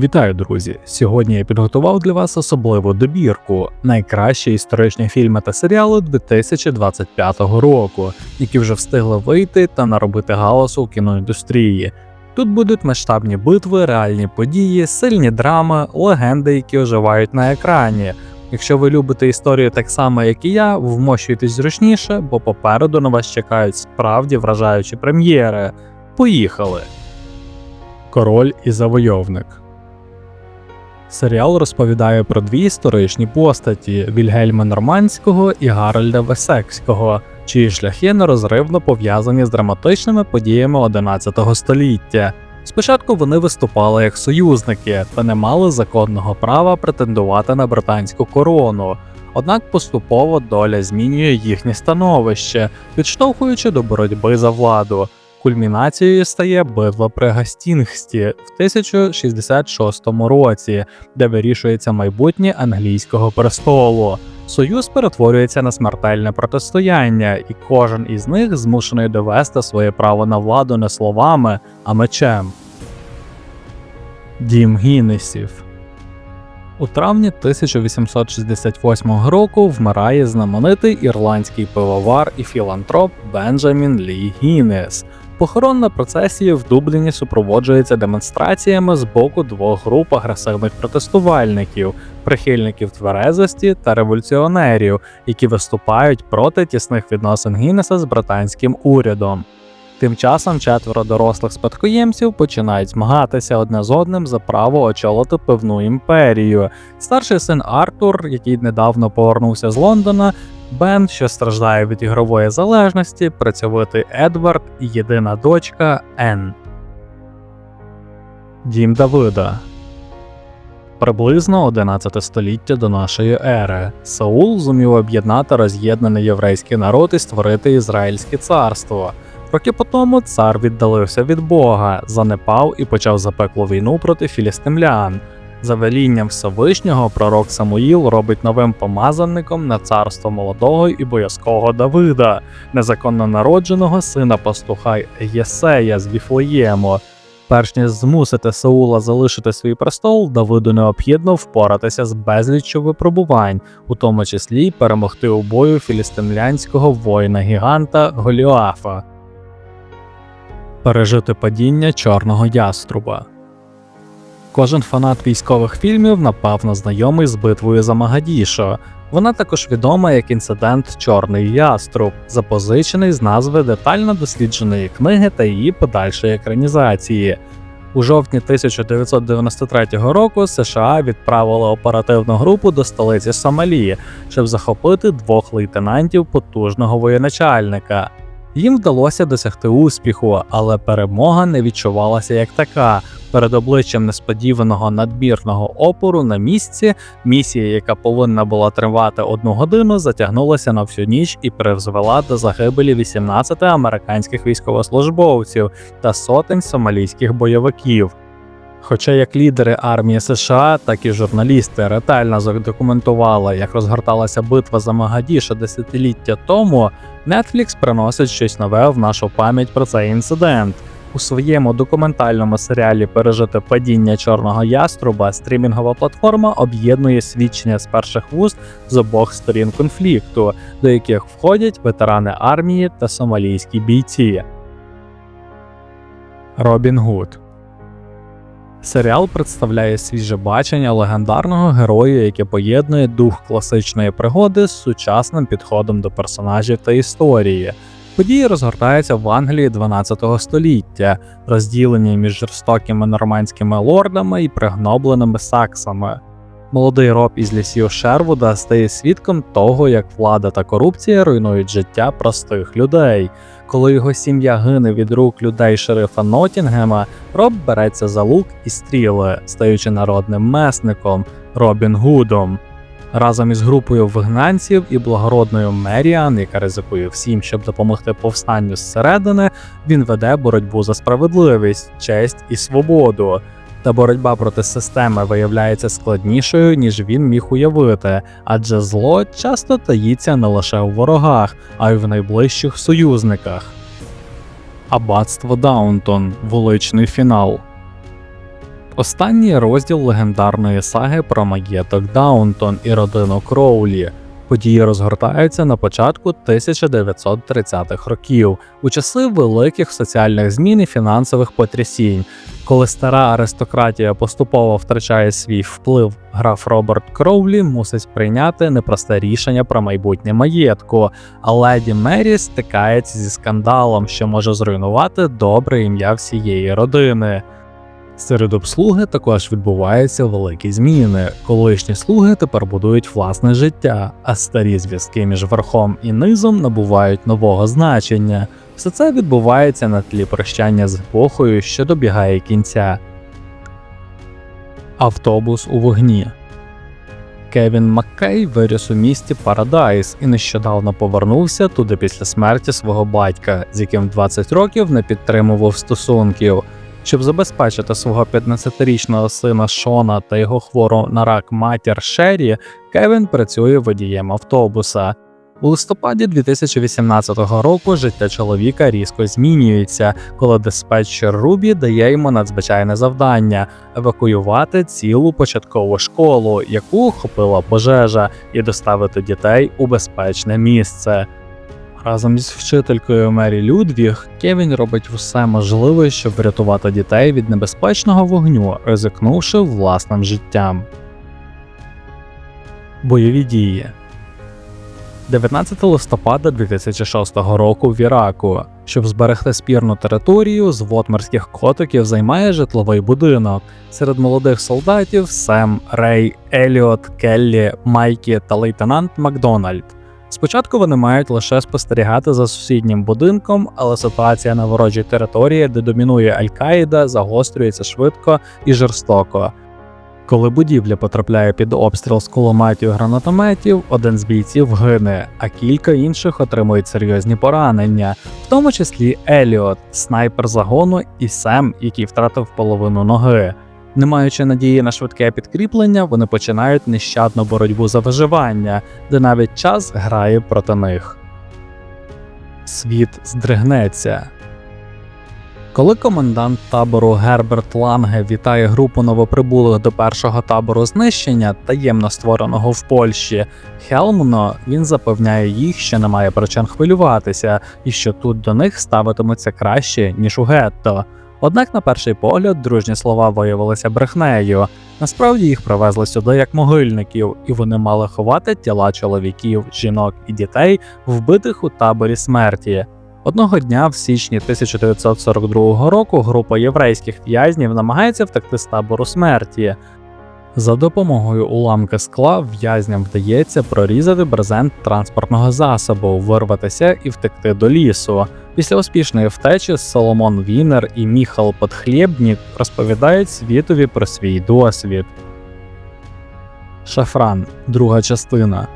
Вітаю, друзі! Сьогодні я підготував для вас особливу добірку найкращі історичні фільми та серіали 2025 року, які вже встигли вийти та наробити галасу в кіноіндустрії. Тут будуть масштабні битви, реальні події, сильні драми, легенди, які оживають на екрані. Якщо ви любите історію так само, як і я, вмощуйтесь зручніше, бо попереду на вас чекають справді вражаючі прем'єри. Поїхали! Король і завойовник. Серіал розповідає про дві історичні постаті Вільгельма Нормандського і Гарольда Весекського, чиї шляхи нерозривно пов'язані з драматичними подіями 11 століття. Спочатку вони виступали як союзники та не мали законного права претендувати на британську корону. Однак поступово доля змінює їхнє становище, підштовхуючи до боротьби за владу. Кульмінацією стає битва при Гастінгсті в 1066 році, де вирішується майбутнє англійського престолу. Союз перетворюється на смертельне протистояння, і кожен із них змушений довести своє право на владу не словами, а мечем. Дім Гіннесів у травні 1868 року вмирає знаменитий ірландський пивовар і філантроп Бенджамін Лі Гіннес. Похоронна процесія в Дубліні супроводжується демонстраціями з боку двох груп агресивних протестувальників, прихильників тверезості та революціонерів, які виступають проти тісних відносин Гіннеса з британським урядом. Тим часом четверо дорослих спадкоємців починають змагатися одне з одним за право очолити пивну імперію. Старший син Артур, який недавно повернувся з Лондона, Бен, що страждає від ігрової залежності, працьовитий Едвард і єдина дочка Енн. Дім Давида Приблизно 11 століття до нашої ери Саул зумів об'єднати роз'єднаний єврейський народ і створити Ізраїльське царство. Роки по тому цар віддалився від Бога, занепав і почав запеклу війну проти філістимлян. За велінням Всевишнього пророк Самуїл робить новим помазанником на царство молодого і боязкого Давида, незаконно народженого сина пастуха Єсея з Віфлеєму. Перш ніж змусити Саула залишити свій престол, Давиду необхідно впоратися з безліччю випробувань, у тому числі перемогти у бою філістимлянського воїна-гіганта Голіафа. Пережити падіння чорного яструба. Кожен фанат військових фільмів напав на знайомий з битвою за Магадішо. Вона також відома як інцидент Чорний яструб, запозичений з назви детально дослідженої книги та її подальшої екранізації. У жовтні 1993 року США відправили оперативну групу до столиці Сомалі, щоб захопити двох лейтенантів потужного воєначальника. Їм вдалося досягти успіху, але перемога не відчувалася як така. Перед обличчям несподіваного надмірного опору на місці місія, яка повинна була тривати одну годину, затягнулася на всю ніч і призвела до загибелі 18 американських військовослужбовців та сотень сомалійських бойовиків. Хоча як лідери армії США, так і журналісти ретельно задокументували, як розгорталася битва за Магадіша десятиліття тому, Netflix приносить щось нове в нашу пам'ять про цей інцидент. У своєму документальному серіалі Пережити падіння чорного яструба стрімінгова платформа об'єднує свідчення з перших вуст з обох сторін конфлікту, до яких входять ветерани армії та сомалійські бійці. Робін Гуд Серіал представляє свіже бачення легендарного героя, яке поєднує дух класичної пригоди з сучасним підходом до персонажів та історії. Події розгортаються в Англії 12 століття, розділені між жорстокими нормандськими лордами і пригнобленими саксами. Молодий роб із лісів Шервуда стає свідком того, як влада та корупція руйнують життя простих людей. Коли його сім'я гине від рук людей шерифа Нотінгема, Роб береться за лук і стріли, стаючи народним месником Робін Гудом. Разом із групою вигнанців і благородною Меріан, яка ризикує всім, щоб допомогти повстанню зсередини, він веде боротьбу за справедливість, честь і свободу. Та боротьба проти системи виявляється складнішою, ніж він міг уявити, адже зло часто таїться не лише у ворогах, а й в найближчих союзниках. Аббатство Даунтон. Вуличний фінал. Останній розділ легендарної саги про маєток Даунтон і родину Кроулі. Події розгортаються на початку 1930-х років, у часи великих соціальних змін і фінансових потрясінь. Коли стара аристократія поступово втрачає свій вплив, граф Роберт Кроулі мусить прийняти непросте рішення про майбутнє маєтку, а леді Мері стикається зі скандалом, що може зруйнувати добре ім'я всієї родини. Серед обслуги також відбуваються великі зміни. Колишні слуги тепер будують власне життя, а старі зв'язки між верхом і низом набувають нового значення. Все це відбувається на тлі прощання з епохою, що добігає кінця. Автобус у вогні. Кевін Маккей виріс у місті Парадайз і нещодавно повернувся туди після смерті свого батька, з яким в 20 років не підтримував стосунків. Щоб забезпечити свого 15-річного сина Шона та його хвору на рак матір Шері, Кевін працює водієм автобуса. У листопаді 2018 року життя чоловіка різко змінюється, коли диспетчер Рубі дає йому надзвичайне завдання евакуювати цілу початкову школу, яку охопила пожежа, і доставити дітей у безпечне місце. Разом із вчителькою Мері Людвіг Кевін робить усе можливе, щоб врятувати дітей від небезпечного вогню, ризикнувши власним життям. Бойові дії 19 листопада 2006 року в Іраку. Щоб зберегти спірну територію, звод морських котиків займає житловий будинок. Серед молодих солдатів Сем, Рей, Еліот, Келлі, Майкі та лейтенант Макдональд. Спочатку вони мають лише спостерігати за сусіднім будинком, але ситуація на ворожій території, де домінує Аль-Каїда, загострюється швидко і жорстоко. Коли будівля потрапляє під обстріл з кулеметів і гранатометів, один з бійців гине, а кілька інших отримують серйозні поранення, в тому числі Еліот, снайпер загону, і Сем, який втратив половину ноги. Не маючи надії на швидке підкріплення, вони починають нещадну боротьбу за виживання, де навіть час грає проти них. Світ здригнеться. Коли комендант табору Герберт Ланге вітає групу новоприбулих до першого табору знищення, таємно створеного в Польщі, Хелмно він запевняє їх, що немає причин хвилюватися і що тут до них ставитимуться краще ніж у гетто. Однак, на перший погляд, дружні слова виявилися брехнею. Насправді їх привезли сюди як могильників, і вони мали ховати тіла чоловіків, жінок і дітей, вбитих у таборі смерті. Одного дня, в січні 1942 року, група єврейських в'язнів намагається втекти з табору смерті. За допомогою уламка скла в'язням вдається прорізати брезент транспортного засобу, вирватися і втекти до лісу. Після успішної втечі Соломон Вінер і Міхал Подхлєбнік розповідають світові про свій досвід. Шафран, друга частина.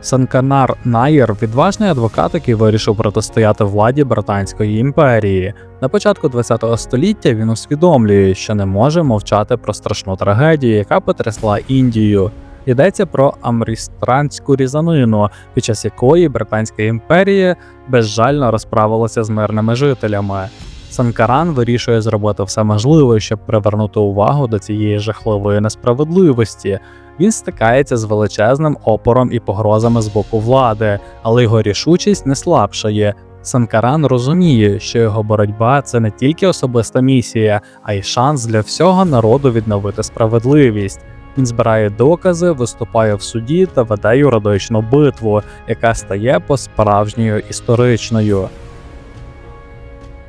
Санканар Найєр відважний адвокат, який вирішив протистояти владі Британської імперії. На початку ХХ століття він усвідомлює, що не може мовчати про страшну трагедію, яка потрясла Індію. Йдеться про амрістранську різанину, під час якої Британська імперія безжально розправилася з мирними жителями. Санкаран вирішує зробити все можливе, щоб привернути увагу до цієї жахливої несправедливості. Він стикається з величезним опором і погрозами з боку влади, але його рішучість не слабшає. Санкаран розуміє, що його боротьба це не тільки особиста місія, а й шанс для всього народу відновити справедливість. Він збирає докази, виступає в суді та веде юридичну битву, яка стає по-справжньою історичною.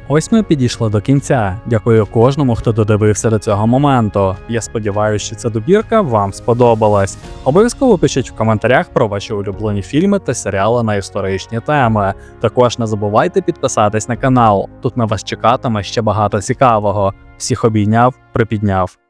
Ось ми підійшли до кінця. Дякую кожному, хто додивився до цього моменту. Я сподіваюся, що ця добірка вам сподобалась. Обов'язково пишіть в коментарях про ваші улюблені фільми та серіали на історичні теми. Також не забувайте підписатись на канал. Тут на вас чекатиме ще багато цікавого. Всіх обійняв, припідняв.